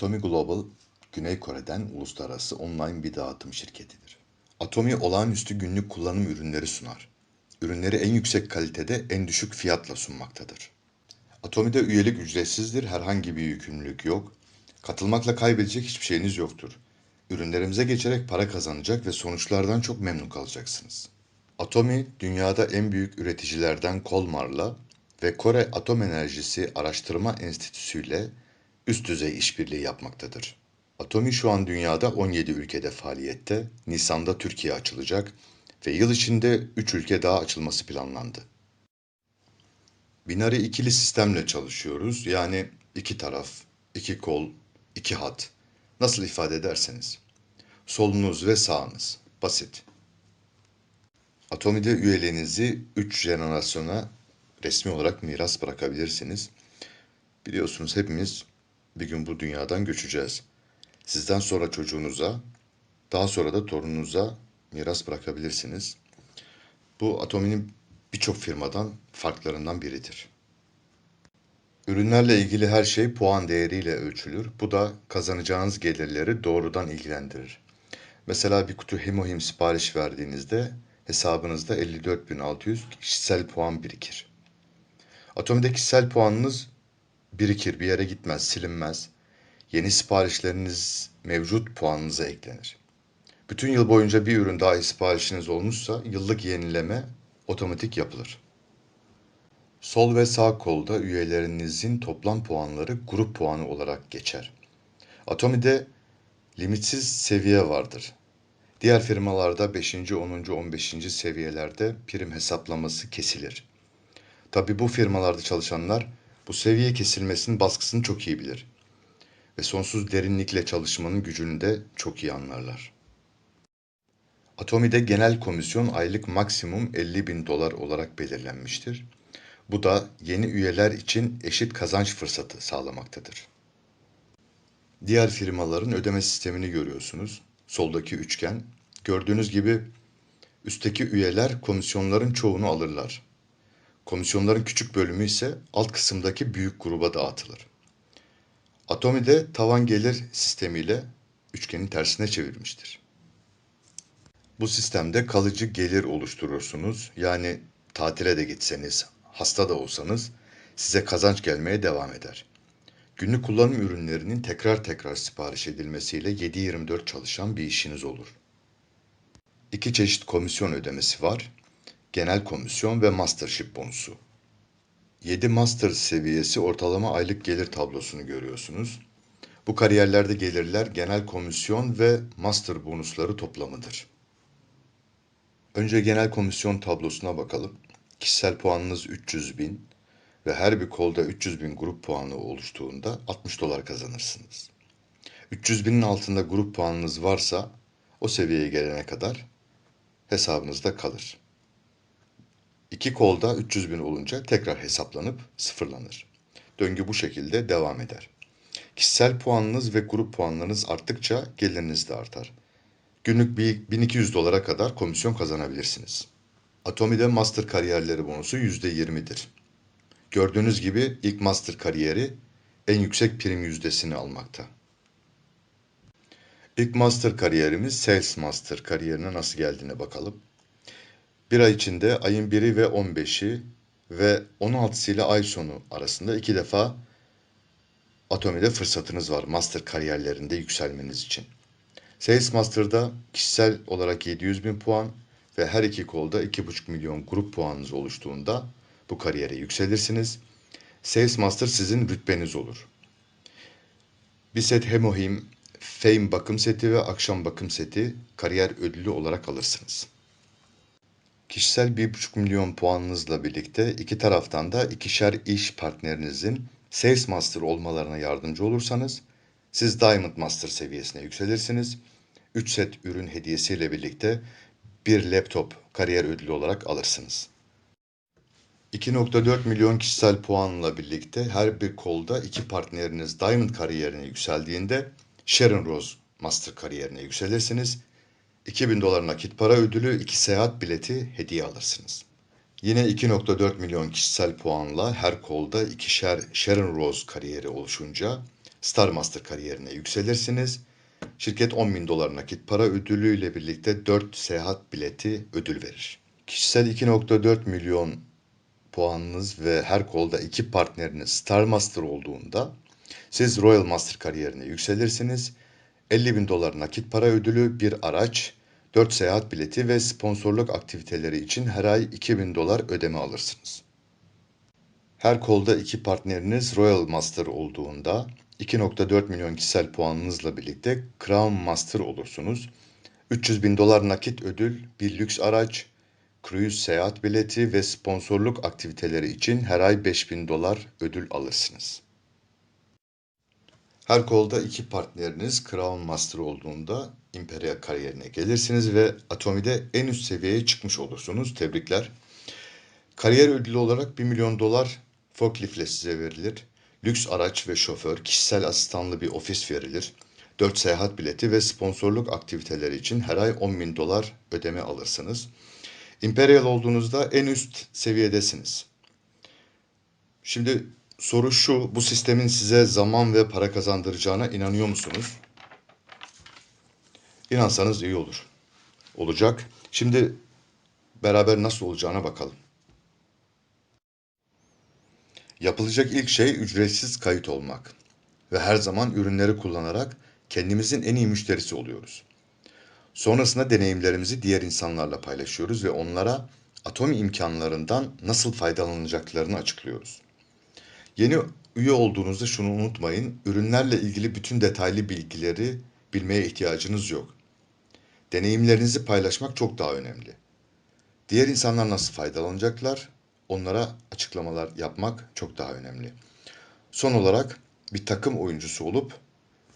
Atomi Global, Güney Kore'den uluslararası online bir dağıtım şirketidir. Atomi olağanüstü günlük kullanım ürünleri sunar. Ürünleri en yüksek kalitede en düşük fiyatla sunmaktadır. Atomi'de üyelik ücretsizdir, herhangi bir yükümlülük yok. Katılmakla kaybedecek hiçbir şeyiniz yoktur. Ürünlerimize geçerek para kazanacak ve sonuçlardan çok memnun kalacaksınız. Atomi, dünyada en büyük üreticilerden Kolmar'la ve Kore Atom Enerjisi Araştırma Enstitüsü ile üst düzey işbirliği yapmaktadır. Atomi şu an dünyada 17 ülkede faaliyette, Nisan'da Türkiye açılacak ve yıl içinde 3 ülke daha açılması planlandı. Binari ikili sistemle çalışıyoruz. Yani iki taraf, iki kol, iki hat. Nasıl ifade ederseniz. Solunuz ve sağınız. Basit. Atomi'de üyeliğinizi 3 jenerasyona resmi olarak miras bırakabilirsiniz. Biliyorsunuz hepimiz bir gün bu dünyadan göçeceğiz. Sizden sonra çocuğunuza, daha sonra da torununuza miras bırakabilirsiniz. Bu Atomi'nin birçok firmadan farklarından biridir. Ürünlerle ilgili her şey puan değeriyle ölçülür. Bu da kazanacağınız gelirleri doğrudan ilgilendirir. Mesela bir kutu Hemohim sipariş verdiğinizde hesabınızda 54.600 kişisel puan birikir. Atomi'de kişisel puanınız birikir, bir yere gitmez, silinmez. Yeni siparişleriniz mevcut puanınıza eklenir. Bütün yıl boyunca bir ürün dahi siparişiniz olmuşsa yıllık yenileme otomatik yapılır. Sol ve sağ kolda üyelerinizin toplam puanları grup puanı olarak geçer. Atomi'de limitsiz seviye vardır. Diğer firmalarda 5. 10. 15. seviyelerde prim hesaplaması kesilir. Tabi bu firmalarda çalışanlar bu seviye kesilmesinin baskısını çok iyi bilir. Ve sonsuz derinlikle çalışmanın gücünü de çok iyi anlarlar. Atomi'de genel komisyon aylık maksimum 50 bin dolar olarak belirlenmiştir. Bu da yeni üyeler için eşit kazanç fırsatı sağlamaktadır. Diğer firmaların ödeme sistemini görüyorsunuz. Soldaki üçgen. Gördüğünüz gibi üstteki üyeler komisyonların çoğunu alırlar. Komisyonların küçük bölümü ise alt kısımdaki büyük gruba dağıtılır. Atomi'de tavan gelir sistemiyle üçgenin tersine çevirmiştir. Bu sistemde kalıcı gelir oluşturursunuz. Yani tatile de gitseniz, hasta da olsanız size kazanç gelmeye devam eder. Günlük kullanım ürünlerinin tekrar tekrar sipariş edilmesiyle 7-24 çalışan bir işiniz olur. İki çeşit komisyon ödemesi var. Genel komisyon ve mastership bonusu. 7 master seviyesi ortalama aylık gelir tablosunu görüyorsunuz. Bu kariyerlerde gelirler genel komisyon ve master bonusları toplamıdır. Önce genel komisyon tablosuna bakalım. Kişisel puanınız 300 bin ve her bir kolda 300 bin grup puanı oluştuğunda 60 dolar kazanırsınız. 300 binin altında grup puanınız varsa o seviyeye gelene kadar hesabınızda kalır. İki kolda 300 bin olunca tekrar hesaplanıp sıfırlanır. Döngü bu şekilde devam eder. Kişisel puanınız ve grup puanlarınız arttıkça geliriniz de artar. Günlük bir 1200 dolara kadar komisyon kazanabilirsiniz. Atomi'de master kariyerleri bonusu %20'dir. Gördüğünüz gibi ilk master kariyeri en yüksek prim yüzdesini almakta. İlk master kariyerimiz Sales Master kariyerine nasıl geldiğine bakalım. Bir ay içinde ayın 1'i ve 15'i ve 16'sı ile ay sonu arasında iki defa Atomi'de fırsatınız var master kariyerlerinde yükselmeniz için. Sales Master'da kişisel olarak 700 bin puan ve her iki kolda 2,5 milyon grup puanınız oluştuğunda bu kariyere yükselirsiniz. Sales Master sizin rütbeniz olur. Bir set Hemohim, Fame bakım seti ve akşam bakım seti kariyer ödülü olarak alırsınız. Kişisel 1,5 milyon puanınızla birlikte iki taraftan da ikişer iş partnerinizin Sales Master olmalarına yardımcı olursanız siz Diamond Master seviyesine yükselirsiniz. 3 set ürün hediyesiyle birlikte bir laptop kariyer ödülü olarak alırsınız. 2.4 milyon kişisel puanla birlikte her bir kolda iki partneriniz Diamond kariyerine yükseldiğinde Sharon Rose Master kariyerine yükselirsiniz. 2000 dolar nakit para ödülü, iki seyahat bileti hediye alırsınız. Yine 2.4 milyon kişisel puanla her kolda ikişer Sharon Rose kariyeri oluşunca Star Master kariyerine yükselirsiniz. Şirket 10 bin dolar nakit para ödülüyle birlikte 4 seyahat bileti ödül verir. Kişisel 2.4 milyon puanınız ve her kolda iki partneriniz Star Master olduğunda siz Royal Master kariyerine yükselirsiniz. 50 bin dolar nakit para ödülü, bir araç, 4 seyahat bileti ve sponsorluk aktiviteleri için her ay 2000 dolar ödeme alırsınız. Her kolda iki partneriniz Royal Master olduğunda 2.4 milyon kişisel puanınızla birlikte Crown Master olursunuz. 300 bin dolar nakit ödül, bir lüks araç, cruise seyahat bileti ve sponsorluk aktiviteleri için her ay 5000 dolar ödül alırsınız. Her kolda iki partneriniz Crown Master olduğunda Imperial kariyerine gelirsiniz ve Atomi'de en üst seviyeye çıkmış olursunuz. Tebrikler. Kariyer ödülü olarak 1 milyon dolar forkliftle size verilir. Lüks araç ve şoför, kişisel asistanlı bir ofis verilir. 4 seyahat bileti ve sponsorluk aktiviteleri için her ay 10 bin dolar ödeme alırsınız. Imperial olduğunuzda en üst seviyedesiniz. Şimdi soru şu, bu sistemin size zaman ve para kazandıracağına inanıyor musunuz? İnansanız iyi olur. Olacak. Şimdi beraber nasıl olacağına bakalım. Yapılacak ilk şey ücretsiz kayıt olmak ve her zaman ürünleri kullanarak kendimizin en iyi müşterisi oluyoruz. Sonrasında deneyimlerimizi diğer insanlarla paylaşıyoruz ve onlara Atomi imkanlarından nasıl faydalanacaklarını açıklıyoruz. Yeni üye olduğunuzda şunu unutmayın, ürünlerle ilgili bütün detaylı bilgileri bilmeye ihtiyacınız yok. Deneyimlerinizi paylaşmak çok daha önemli. Diğer insanlar nasıl faydalanacaklar, onlara açıklamalar yapmak çok daha önemli. Son olarak bir takım oyuncusu olup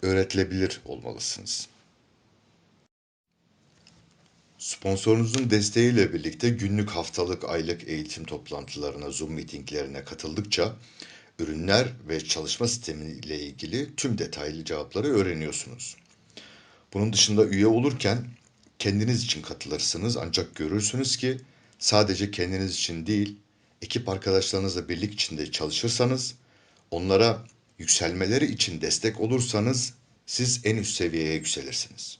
öğretilebilir olmalısınız. Sponsorunuzun desteğiyle birlikte günlük, haftalık, aylık eğitim toplantılarına, Zoom meetinglerine katıldıkça ürünler ve çalışma sistemiyle ilgili tüm detaylı cevapları öğreniyorsunuz. Bunun dışında üye olurken kendiniz için katılırsınız ancak görürsünüz ki sadece kendiniz için değil, ekip arkadaşlarınızla birlik içinde çalışırsanız, onlara yükselmeleri için destek olursanız siz en üst seviyeye yükselirsiniz.